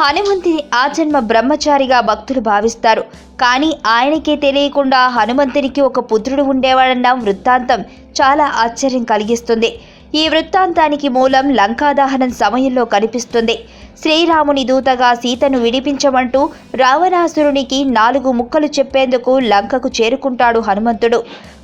హనుమంతుని ఆజన్మ బ్రహ్మచారిగా భక్తులు భావిస్తారు. కానీ ఆయనకే తెలియకుండా హనుమంతునికి ఒక పుత్రుడు ఉండేవాడన్న వృత్తాంతం చాలా ఆశ్చర్యం కలిగిస్తుంది. ఈ వృత్తాంతానికి మూలం లంకాదహనం సమయంలో కనిపిస్తుంది. శ్రీరాముని దూతగా సీతను విడిపించమంటూ రావణాసురునికి నాలుగు ముక్కలు చెప్పేందుకు లంకకు చేరుకుంటాడు హనుమంతుడు.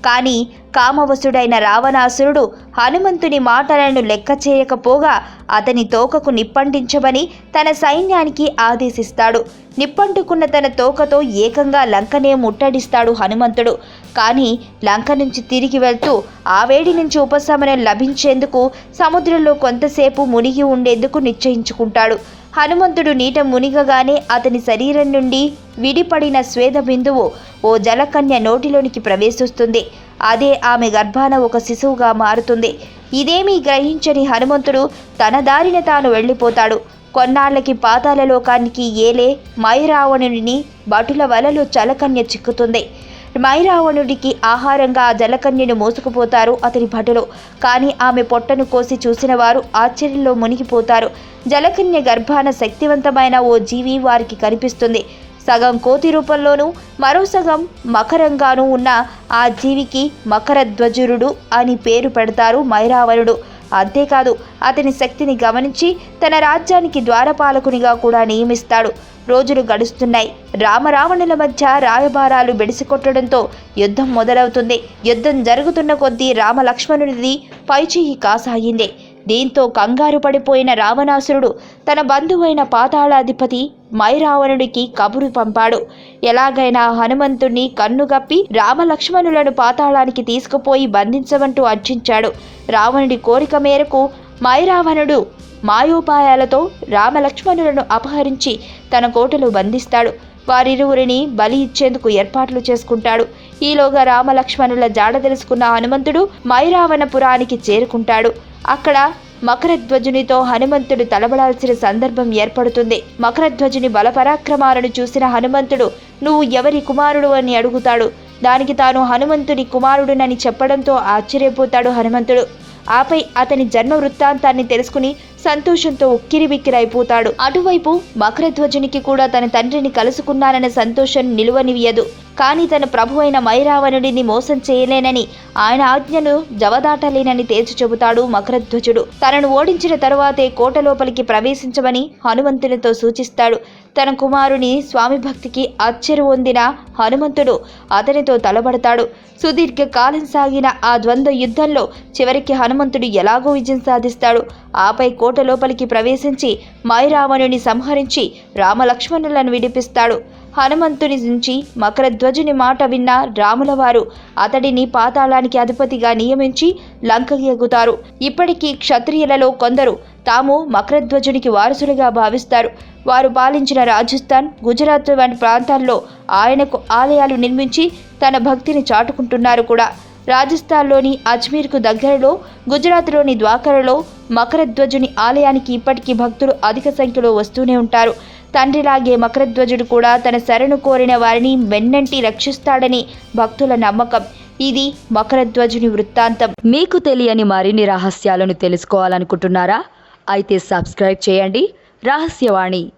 కానీ కామవశుడైన రావణాసురుడు హనుమంతుని మాటలను లెక్క చేయకపోగా అతని తోకకు నిప్పంటించమని తన సైన్యానికి ఆదేశిస్తాడు. నిప్పంటుకున్న తన తోకతో ఏకంగా లంకనే ముట్టడిస్తాడు హనుమంతుడు. కానీ లంక నుంచి తిరిగి వెళ్తూ ఆ వేడి నుంచి ఉపశమనం లభించేందుకు సముద్రంలో కొంతసేపు మునిగి ఉండేందుకు నిశ్చయించుకుంటాడు. హనుమంతుడు నీట మునిగగానే అతని శరీరం నుండి విడిపడిన స్వేద బిందువు ఓ జలకన్య నోటిలోనికి ప్రవేశిస్తుంది. అదే ఆమె గర్భాన ఒక శిశువుగా మారుతుంది. ఇదేమీ గ్రహించని హనుమంతుడు తన దారిన తాను వెళ్ళిపోతాడు. కొన్నాళ్ళకి పాతాల లోకానికి ఏలే మైరావణుడిని భటుల వలలో చలకన్య చిక్కుతుంది. మైరావణుడికి ఆహారంగా ఆ జలకన్యను మోసుకుపోతారు అతని భటులు. కానీ ఆమె పొట్టను కోసి చూసిన వారు ఆశ్చర్యంలో మునిగిపోతారు. జలకన్య గర్భాన శక్తివంతమైన ఓ జీవి వారికి కనిపిస్తుంది. సగం కోతి రూపంలోనూ మరో సగం మకరంగానూ ఉన్న ఆ జీవికి మకరధ్వజురుడు అని పేరు పెడతారు మైరావణుడు. అంతేకాదు అతని శక్తిని గమనించి తన రాజ్యానికి ద్వారపాలకునిగా కూడా నియమిస్తాడు. రోజులు గడుస్తున్నాయి. రామరావణుల మధ్య రాయబారాలు బెడిసికొట్టడంతో యుద్ధం మొదలవుతుంది. యుద్ధం జరుగుతున్న కొద్దీ రామలక్ష్మణుడిది పైచేయి కాసాగింది దీంతో కంగారు పడిపోయిన రావణాసురుడు తన బంధువైన పాతాళాధిపతి మైరావణుడికి కబురు పంపాడు. ఎలాగైనా హనుమంతుణ్ణి కన్నుగప్పి రామలక్ష్మణులను పాతాళానికి తీసుకుపోయి బంధించమంటూ అర్చించాడు. రావణుడి కోరిక మేరకు మైరావణుడు మాయోపాయాలతో రామలక్ష్మణులను అపహరించి తన కోటలో బంధిస్తాడు. వారిరువురిని బలి ఇచ్చేందుకు ఏర్పాట్లు చేసుకుంటాడు. ఈలోగా రామలక్ష్మణుల జాడ తెలుసుకున్న హనుమంతుడు మైరావణపురానికి చేరుకుంటాడు. అక్కడ మకరధ్వజునితో హనుమంతుడు తలబడాల్సిన సందర్భం ఏర్పడుతుంది. మకరధ్వజుని బలపరాక్రమాలను చూసిన హనుమంతుడు నువ్వు ఎవరి కుమారుడు అని అడుగుతాడు. దానికి తాను హనుమంతుని కుమారుడునని చెప్పడంతో ఆశ్చర్యపోతాడు హనుమంతుడు. ఆపై అతని జన్మ వృత్తాంతాన్ని తెలుసుకుని సంతోషంతో ఉక్కిరిబిక్కిరైపోతాడు. అటువైపు మకరధ్వజునికి కూడా తన తండ్రిని కలుసుకున్నానన్న సంతోషం నిలువనివ్వదు కానీ తన ప్రభు అయిన మైరావణుడిని మోసం చేయలేనని ఆయన ఆజ్ఞను జవదాటలేనని తేల్చి చెబుతాడు మకరధ్వజుడు తనను ఓడించిన తరువాతే కోట లోపలికి ప్రవేశించమని హనుమంతునితో సూచిస్తాడు. తన కుమారుని స్వామి భక్తికి అచ్చరు పొందిన హనుమంతుడు అతనితో తలబడతాడు. సుదీర్ఘ కాలం సాగిన ఆ ద్వంద్వ యుద్ధంలో చివరికి హనుమంతుడు ఎలాగో విజయం సాధిస్తాడు. ఆపై కోట లోపలికి ప్రవేశించి మైరావణుని సంహరించి రామలక్ష్మణులను విడిపిస్తాడు. హనుమంతుని నుంచి మకరధ్వజుని మాట విన్న రాములవారు అతడిని పాతాళానికి అధిపతిగా నియమించి లంకకి ఎగుతారు. ఇప్పటికీ క్షత్రియులలో కొందరు తాము మకరధ్వజునికి వారసులుగా భావిస్తారు. వారు పాలించిన రాజస్థాన్ గుజరాత్ వంటి ప్రాంతాల్లో ఆయనకు ఆలయాలు నిర్మించి తన భక్తిని చాటుకుంటున్నారు కూడా. రాజస్థాన్లోని అజ్మీర్కు దగ్గరలో గుజరాత్లోని ద్వాకరలో మకరధ్వజుని ఆలయానికి ఇప్పటికీ భక్తులు అధిక సంఖ్యలో వస్తూనే ఉంటారు. తండ్రిలాగే మకరధ్వజుడు కూడా తన శరణు కోరిన వారిని వెన్నంటి రక్షిస్తాడని భక్తుల నమ్మకం. ఇది మకరధ్వజుని వృత్తాంతం. మీకు తెలియని మరిన్ని రహస్యాలను తెలుసుకోవాలనుకుంటున్నారా? అయితే సబ్స్క్రైబ్ చేయండి. రహస్యవాణి.